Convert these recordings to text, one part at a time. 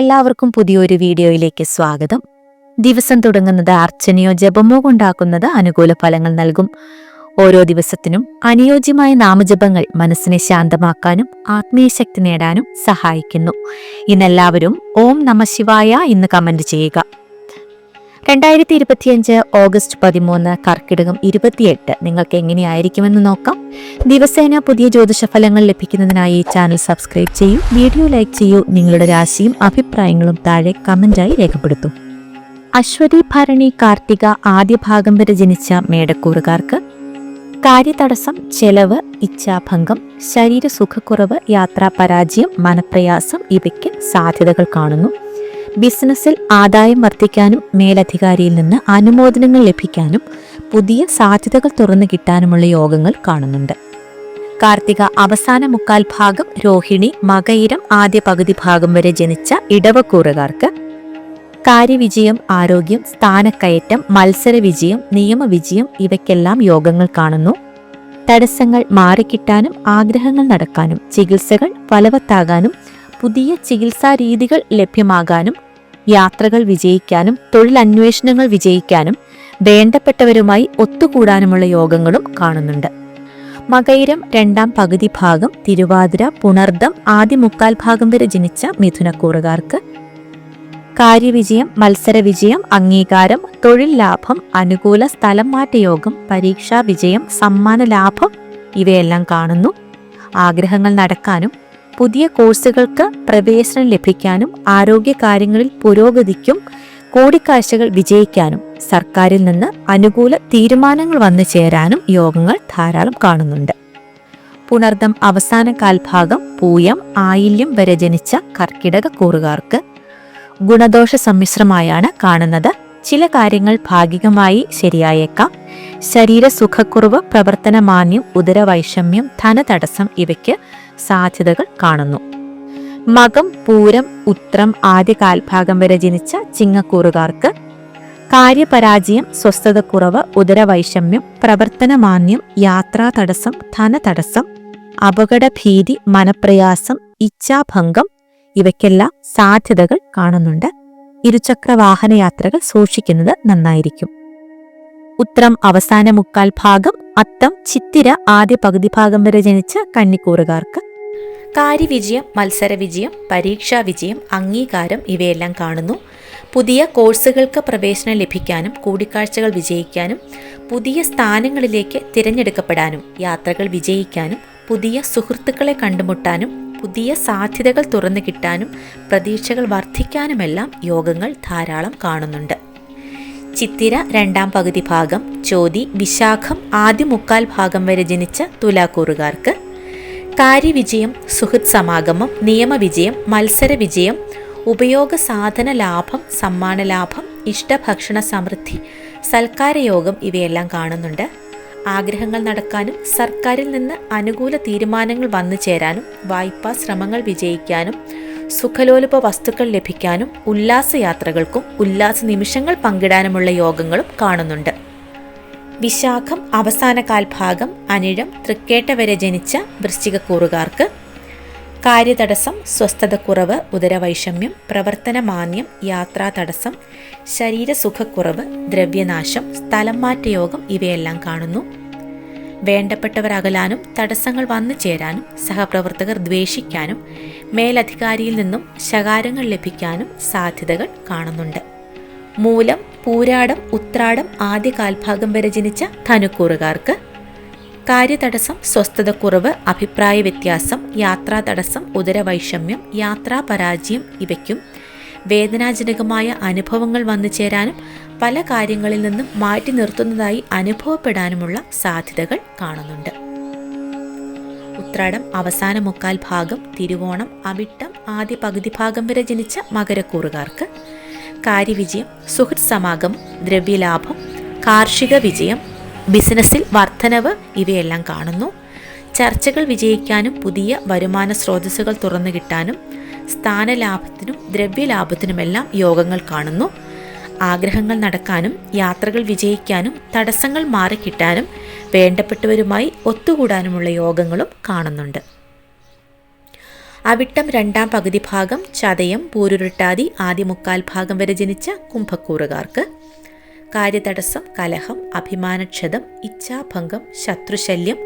എല്ലാവർക്കും പുതിയൊരു വീഡിയോയിലേക്ക് സ്വാഗതം. ദിവസം തുടങ്ങുന്നത് അർച്ചനയോ ജപമോ കൊണ്ടാക്കുന്നത് അനുകൂല ഫലങ്ങൾ നൽകും. ഓരോ ദിവസത്തിനും അനുയോജ്യമായ നാമജപങ്ങൾ മനസ്സിനെ ശാന്തമാക്കാനും ആത്മീയ ശക്തി നേടാനും സഹായിക്കുന്നു. ഇന്നെല്ലാവരും ഓം നമ ശിവായ എന്ന് കമന്റ് ചെയ്യുക. രണ്ടായിരത്തി ഇരുപത്തിയഞ്ച് ഓഗസ്റ്റ് പതിമൂന്ന് കർക്കിടകം ഇരുപത്തിയെട്ട് നിങ്ങൾക്ക് എങ്ങനെയായിരിക്കുമെന്ന് നോക്കാം. ദിവസേന പുതിയ ജ്യോതിഷ ഫലങ്ങൾ ലഭിക്കുന്നതിനായി ചാനൽ സബ്സ്ക്രൈബ് ചെയ്യൂ വീഡിയോ ലൈക്ക് ചെയ്യൂ നിങ്ങളുടെ രാശിയും അഭിപ്രായങ്ങളും താഴെ കമന്റായി രേഖപ്പെടുത്തും. അശ്വതി ഭരണി കാർത്തിക ആദ്യ ഭാഗം വരെ ജനിച്ച മേടക്കൂറുകാർക്ക് കാര്യതടസ്സം ചെലവ് ഇച്ഛാഭംഗം ശരീരസുഖക്കുറവ് യാത്രാ പരാജയം മനപ്രയാസം ഇവയ്ക്ക് സാധ്യതകൾ കാണുന്നു. ബിസിനസ്സിൽ ആദായം വർദ്ധിക്കാനും മേലധികാരിയിൽ നിന്ന് അനുമോദനങ്ങൾ ലഭിക്കാനും പുതിയ സാധ്യതകൾ തുറന്നു കിട്ടാനുമുള്ള യോഗങ്ങൾ കാണുന്നുണ്ട്. കാർത്തിക അവസാന മുക്കാൽ ഭാഗം രോഹിണി മകയിരം ആദ്യ പകുതി ഭാഗം വരെ ജനിച്ച ഇടവക്കൂറുകാർക്ക് കാര്യവിജയം ആരോഗ്യം സ്ഥാനക്കയറ്റം മത്സരവിജയം നിയമവിജയം ഇവയ്ക്കെല്ലാം യോഗങ്ങൾ കാണുന്നു. തടസ്സങ്ങൾ മാറിക്കിട്ടാനും ആഗ്രഹങ്ങൾ നടക്കാനും ചികിത്സകൾ ഫലവത്താകാനും പുതിയ ചികിത്സാ രീതികൾ ലഭ്യമാകാനും യാത്രകൾ വിജയിക്കാനും തൊഴിലന്വേഷണങ്ങൾ വിജയിക്കാനും വേണ്ടപ്പെട്ടവരുമായി ഒത്തുകൂടാനുമുള്ള യോഗങ്ങളും കാണുന്നുണ്ട്. മകൈരം രണ്ടാം പകുതി ഭാഗം തിരുവാതിര പുണർദം ആദ്യ മുക്കാൽ ഭാഗം വരെ ജനിച്ച മിഥുനക്കൂറുകാർക്ക് കാര്യവിജയം മത്സരവിജയം അംഗീകാരം തൊഴിൽ ലാഭം അനുകൂല സ്ഥലം മാറ്റ യോഗം പരീക്ഷാ വിജയം സമ്മാന ലാഭം ഇവയെല്ലാം കാണുന്നു. ആഗ്രഹങ്ങൾ നടക്കാനും പുതിയ കോഴ്സുകൾക്ക് പ്രവേശനം ലഭിക്കാനും ആരോഗ്യ കാര്യങ്ങളിൽ പുരോഗതിക്കും കൂടിക്കാഴ്ചകൾ വിജയിക്കാനും സർക്കാരിൽ നിന്ന് അനുകൂല തീരുമാനങ്ങൾ വന്നു ചേരാനും യോഗങ്ങൾ ധാരാളം കാണുന്നുണ്ട്. പുണർദം അവസാന കാൽഭാഗം പൂയം ആയില്യം വരെ ജനിച്ച കർക്കിടക കൂറുകാർക്ക് ഗുണദോഷ സമ്മിശ്രമായാണ് കാണുന്നത്. ചില കാര്യങ്ങൾ ഭാഗികമായി ശരിയായേക്കാം. ശരീര സുഖക്കുറവ് പ്രവർത്തനമാന്യം ഉദരവൈഷമ്യം ധനതടസ്സം ഇവയ്ക്ക് സാധ്യതകൾ കാണുന്നു. മകം പൂരം ഉത്രം ആദ്യ കാൽഭാഗം വരെ ജനിച്ച ചിങ്ങക്കൂറുകാർക്ക് കാര്യപരാജയം സ്വസ്ഥതക്കുറവ് ഉദരവൈഷമ്യം പ്രവർത്തനമാന്യം യാത്രാ തടസ്സം ധനതടസ്സം അപകടഭീതി മനപ്രയാസം ഇച്ഛാഭംഗം ഇവയ്ക്കെല്ലാം സാധ്യതകൾ കാണുന്നുണ്ട്. ഇരുചക്ര വാഹനയാത്രകൾ സൂക്ഷിക്കുന്നത് നന്നായിരിക്കും. ഉത്രം അവസാന മുക്കാൽ ഭാഗം അത്തം ചിത്തിര ആദ്യ പകുതി ഭാഗം വരെ ജനിച്ച കന്നിക്കൂറുകാർക്ക് കാര്യവിജയം മത്സരവിജയം പരീക്ഷാ വിജയം അംഗീകാരം ഇവയെല്ലാം കാണുന്നു. പുതിയ കോഴ്സുകൾക്ക് പ്രവേശനം ലഭിക്കാനും കൂടിക്കാഴ്ചകൾ വിജയിക്കാനും പുതിയ സ്ഥാനങ്ങളിലേക്ക് തിരഞ്ഞെടുക്കപ്പെടാനും യാത്രകൾ വിജയിക്കാനും പുതിയ സുഹൃത്തുക്കളെ കണ്ടുമുട്ടാനും പുതിയ സാധ്യതകൾ തുറന്നു കിട്ടാനും പ്രതീക്ഷകൾ വർദ്ധിക്കാനുമെല്ലാം യോഗങ്ങൾ ധാരാളം കാണുന്നുണ്ട്. ചിത്തിര രണ്ടാം പകുതി ഭാഗം ചോതി വിശാഖം ആദ്യ മുക്കാൽ ഭാഗം വരെ ജനിച്ച തുലാക്കൂറുകാർക്ക് കാര്യവിജയം സുഹൃത് സമാഗമം നിയമവിജയം മത്സരവിജയം ഉപയോഗ സാധന ലാഭം സമ്മാന ലാഭം ഇഷ്ടഭക്ഷണ സമൃദ്ധി സൽക്കാരയോഗം ഇവയെല്ലാം കാണുന്നുണ്ട്. ആഗ്രഹങ്ങൾ നടക്കാനും സർക്കാരിൽ നിന്ന് അനുകൂല തീരുമാനങ്ങൾ വന്നു ചേരാനും വായ്പാ ശ്രമങ്ങൾ വിജയിക്കാനും സുഖലോലുപ വസ്തുക്കൾ ലഭിക്കാനും ഉല്ലാസയാത്രകൾക്കും ഉല്ലാസ നിമിഷങ്ങൾ പങ്കിടാനുമുള്ള യോഗങ്ങളും കാണുന്നുണ്ട്. വിശാഖം അവസാന കാൽഭാഗം അനിഴം തൃക്കേട്ട വരെ ജനിച്ച വൃശ്ചികക്കൂറുകാർക്ക്. കാര്യതടസ്സം സ്വസ്ഥതക്കുറവ് ഉദരവൈഷമ്യം പ്രവർത്തനമാന്യം യാത്രാ തടസ്സം ശരീരസുഖക്കുറവ് ദ്രവ്യനാശം സ്ഥലം മാറ്റയോഗം ഇവയെല്ലാം കാണുന്നു. വേണ്ടപ്പെട്ടവർ അകലാനും തടസ്സങ്ങൾ വന്നു ചേരാനും സഹപ്രവർത്തകർ ദ്വേഷിക്കാനും മേലധികാരിയിൽ നിന്നും ശകാരങ്ങൾ ലഭിക്കാനും സാധ്യതകൾ കാണുന്നുണ്ട്. മൂലം പൂരാടം ഉത്രാടം ആദ്യ കാൽഭാഗം വരെ ജനിച്ച ധനുക്കൂറുകാർക്ക്. കാര്യതടസ്സം സ്വസ്ഥതക്കുറവ് അഭിപ്രായ വ്യത്യാസം യാത്രാ തടസ്സം ഉദരവൈഷമ്യം യാത്രാ പരാജയം ഇവയ്ക്കും വേദനാജനകമായ അനുഭവങ്ങൾ വന്നു ചേരാനും പല കാര്യങ്ങളിൽ നിന്നും മാറ്റി നിർത്തുന്നതായി അനുഭവപ്പെടാനുമുള്ള സാധ്യതകൾ കാണുന്നുണ്ട്. ഉത്രാടം അവസാന മുക്കാൽ ഭാഗം തിരുവോണം അവിട്ടം ആദ്യ പകുതി ഭാഗം വരെ ജനിച്ച മകരക്കൂറുകാർക്ക് കാര്യവിജയം സുഹൃത് സമാഗമം ദ്രവ്യലാഭം കാർഷിക വിജയം ബിസിനസ്സിൽ വർധനവ് ഇവയെല്ലാം കാണുന്നു. ചർച്ചകൾ വിജയിക്കാനും പുതിയ വരുമാന സ്രോതസ്സുകൾ തുറന്നു കിട്ടാനും സ്ഥാനലാഭത്തിനും ദ്രവ്യലാഭത്തിനുമെല്ലാം യോഗങ്ങൾ കാണുന്നു. ആഗ്രഹങ്ങൾ നടക്കാനും യാത്രകൾ വിജയിക്കാനും തടസ്സങ്ങൾ മാറിക്കിട്ടാനും വേണ്ടപ്പെട്ടവരുമായി ഒത്തുകൂടാനുമുള്ള യോഗങ്ങളും കാണുന്നുണ്ട്. അവിട്ടം രണ്ടാം പകുതി ഭാഗം ചതയം പൂരുരുട്ടാതി ആദ്യ മുക്കാൽ ഭാഗം വരെ ജനിച്ച കുംഭക്കൂറുകാർക്ക്. കാര്യതടസ്സം കലഹം അഭിമാനക്ഷതം ഇച്ഛാഭംഗം ശത്രുശല്യം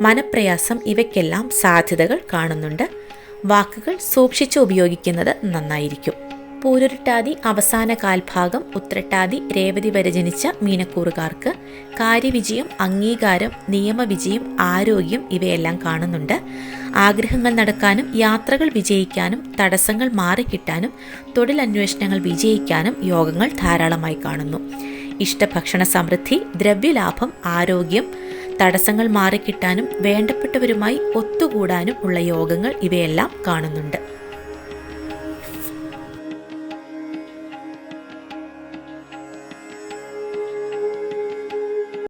മനപ്രയാസം ഇവയ്ക്കെല്ലാം സാധ്യതകൾ കാണുന്നുണ്ട്. വാക്കുകൾ സൂക്ഷിച്ചു ഉപയോഗിക്കുന്നത് നന്നായിരിക്കും. പൂരുരുട്ടാതി അവസാന കാൽഭാഗം ഉത്രട്ടാതി രേവതി വരെ ജനിച്ച മീനക്കൂറുകാർക്ക് കാര്യവിജയം അംഗീകാരം നിയമവിജയം ആരോഗ്യം ഇവയെല്ലാം കാണുന്നുണ്ട്. ആഗ്രഹങ്ങൾ നടക്കാനും യാത്രകൾ വിജയിക്കാനും തടസ്സങ്ങൾ മാറിക്കിട്ടാനും തൊഴിലന്വേഷണങ്ങൾ വിജയിക്കാനും യോഗങ്ങൾ ധാരാളമായി കാണുന്നു. ഇഷ്ടഭക്ഷണ സമൃദ്ധി ദ്രവ്യലാഭം ആരോഗ്യം തടസ്സങ്ങൾ മാറിക്കിട്ടാനും വേണ്ടപ്പെട്ടവരുമായി ഒത്തുകൂടാനും ഉള്ള യോഗങ്ങൾ ഇവയെല്ലാം കാണുന്നുണ്ട്.